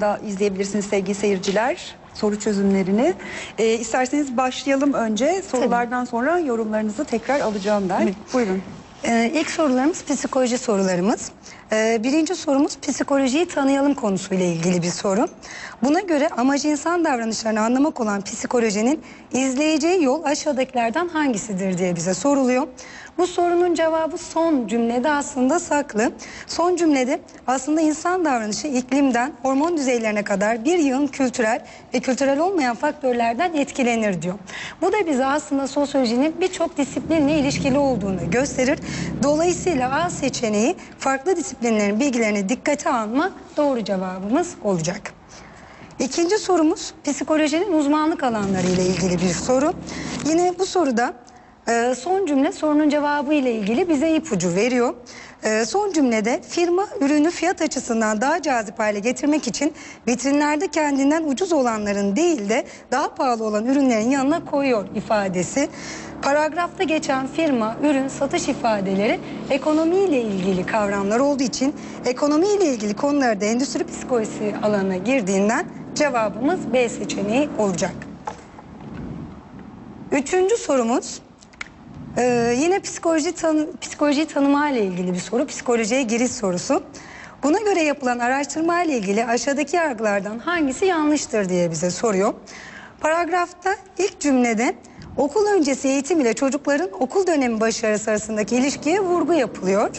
da izleyebilirsiniz sevgili seyirciler soru çözümlerini. Ee, isterseniz başlayalım önce. Sorulardan sonra yorumlarınızı tekrar alacağım ben. Buyurun. Ee, ilk sorularımız psikoloji sorularımız. Ee, birinci sorumuz psikolojiyi tanıyalım konusuyla ilgili bir soru. Buna göre amacı insan davranışlarını anlamak olan psikolojinin izleyeceği yol aşağıdakilerden hangisidir diye bize soruluyor. Bu sorunun cevabı son cümlede aslında saklı. Son cümlede aslında insan davranışı iklimden hormon düzeylerine kadar bir yığın kültürel ve kültürel olmayan faktörlerden etkilenir diyor. Bu da bize aslında sosyolojinin birçok disiplinle ilişkili olduğunu gösterir. Dolayısıyla A seçeneği farklı disiplinlerin bilgilerini dikkate alma doğru cevabımız olacak. İkinci sorumuz psikolojinin uzmanlık alanları ile ilgili bir soru. Yine bu soruda e, son cümle sorunun cevabı ile ilgili bize ipucu veriyor. E, son cümlede firma ürünü fiyat açısından daha cazip hale getirmek için vitrinlerde kendinden ucuz olanların değil de daha pahalı olan ürünlerin yanına koyuyor ifadesi. Paragrafta geçen firma, ürün, satış ifadeleri ekonomiyle ilgili kavramlar olduğu için ekonomiyle ilgili konularda endüstri psikolojisi alanına girdiğinden cevabımız B seçeneği olacak. Üçüncü sorumuz ee, yine psikoloji tanı, psikolojiyi tanıma ile ilgili bir soru. Psikolojiye giriş sorusu. Buna göre yapılan araştırma ile ilgili aşağıdaki yargılardan hangisi yanlıştır diye bize soruyor. Paragrafta ilk cümlede okul öncesi eğitim ile çocukların okul dönemi başarısı arasındaki ilişkiye vurgu yapılıyor.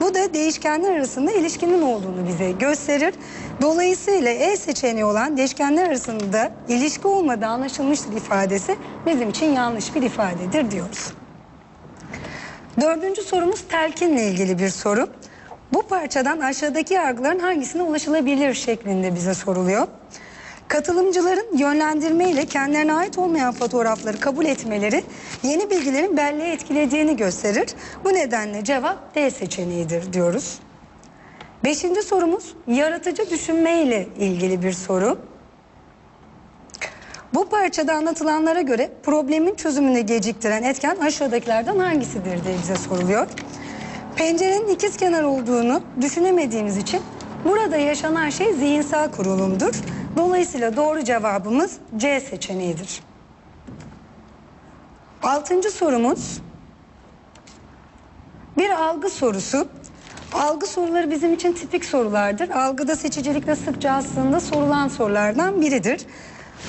Bu da değişkenler arasında ilişkinin olduğunu bize gösterir. Dolayısıyla E seçeneği olan değişkenler arasında ilişki olmadığı anlaşılmıştır ifadesi bizim için yanlış bir ifadedir diyoruz. Dördüncü sorumuz telkinle ilgili bir soru. Bu parçadan aşağıdaki yargıların hangisine ulaşılabilir şeklinde bize soruluyor. Katılımcıların yönlendirme ile kendilerine ait olmayan fotoğrafları kabul etmeleri yeni bilgilerin belleği etkilediğini gösterir. Bu nedenle cevap D seçeneğidir diyoruz. Beşinci sorumuz yaratıcı düşünme ile ilgili bir soru. Bu parçada anlatılanlara göre problemin çözümünü geciktiren etken aşağıdakilerden hangisidir diye bize soruluyor. Pencerenin ikiz kenar olduğunu düşünemediğimiz için burada yaşanan şey zihinsel kurulumdur. Dolayısıyla doğru cevabımız C seçeneğidir. Altıncı sorumuz bir algı sorusu. Algı soruları bizim için tipik sorulardır. Algıda seçicilikle sıkça aslında sorulan sorulardan biridir.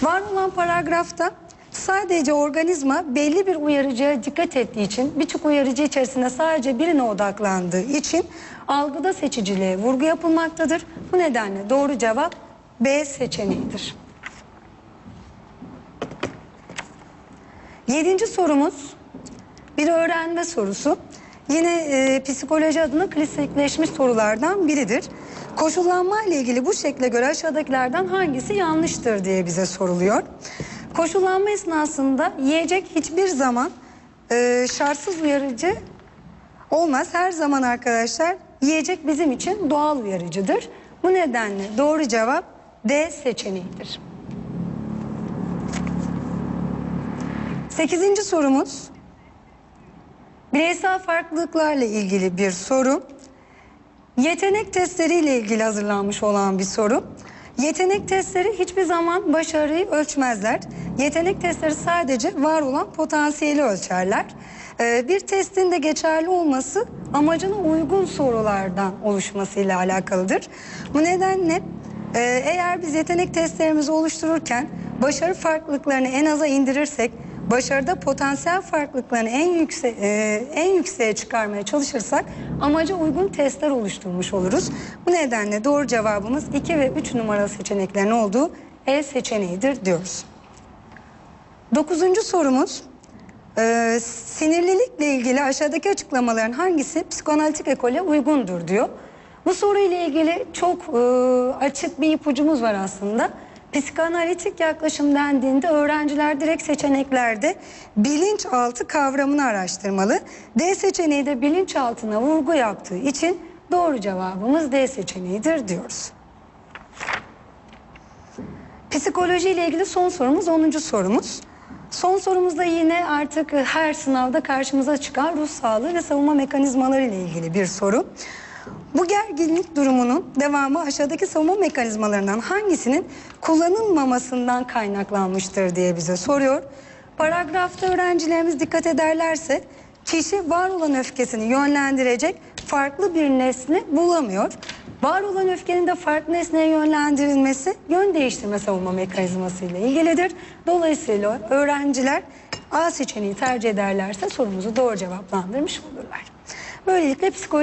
Var olan paragrafta sadece organizma belli bir uyarıcıya dikkat ettiği için birçok uyarıcı içerisinde sadece birine odaklandığı için algıda seçiciliğe vurgu yapılmaktadır. Bu nedenle doğru cevap B seçeneğidir. Yedinci sorumuz bir öğrenme sorusu. Yine e, psikoloji adına klasikleşmiş sorulardan biridir. Koşullanma ile ilgili bu şekle göre aşağıdakilerden hangisi yanlıştır diye bize soruluyor. Koşullanma esnasında yiyecek hiçbir zaman e, şartsız uyarıcı olmaz. Her zaman arkadaşlar yiyecek bizim için doğal uyarıcıdır. Bu nedenle doğru cevap D seçeneğidir. Sekizinci sorumuz bireysel farklılıklarla ilgili bir soru. Yetenek testleri ile ilgili hazırlanmış olan bir soru. Yetenek testleri hiçbir zaman başarıyı ölçmezler. Yetenek testleri sadece var olan potansiyeli ölçerler. Ee, bir testin de geçerli olması amacına uygun sorulardan oluşmasıyla alakalıdır. Bu nedenle e, eğer biz yetenek testlerimizi oluştururken başarı farklılıklarını en aza indirirsek başarıda potansiyel farklılıklarını en yükse e, en yükseğe çıkarmaya çalışırsak amaca uygun testler oluşturmuş oluruz. Bu nedenle doğru cevabımız 2 ve 3 numaralı seçeneklerin olduğu E seçeneğidir diyoruz. Dokuzuncu sorumuz e, sinirlilikle ilgili aşağıdaki açıklamaların hangisi psikoanalitik ekole uygundur diyor. Bu soruyla ilgili çok e, açık bir ipucumuz var aslında. Psikanalitik yaklaşım dendiğinde öğrenciler direkt seçeneklerde bilinçaltı kavramını araştırmalı. D seçeneği de bilinçaltına vurgu yaptığı için doğru cevabımız D seçeneğidir diyoruz. Psikoloji ile ilgili son sorumuz 10. sorumuz. Son sorumuzda yine artık her sınavda karşımıza çıkan ruh sağlığı ve savunma mekanizmaları ile ilgili bir soru. Bu gerginlik durumunun devamı aşağıdaki savunma mekanizmalarından hangisinin kullanılmamasından kaynaklanmıştır diye bize soruyor. Paragrafta öğrencilerimiz dikkat ederlerse kişi var olan öfkesini yönlendirecek farklı bir nesne bulamıyor. Var olan öfkenin de farklı nesneye yönlendirilmesi yön değiştirme savunma mekanizması ile ilgilidir. Dolayısıyla öğrenciler A seçeneği tercih ederlerse sorumuzu doğru cevaplandırmış olurlar. Böylelikle psikoloji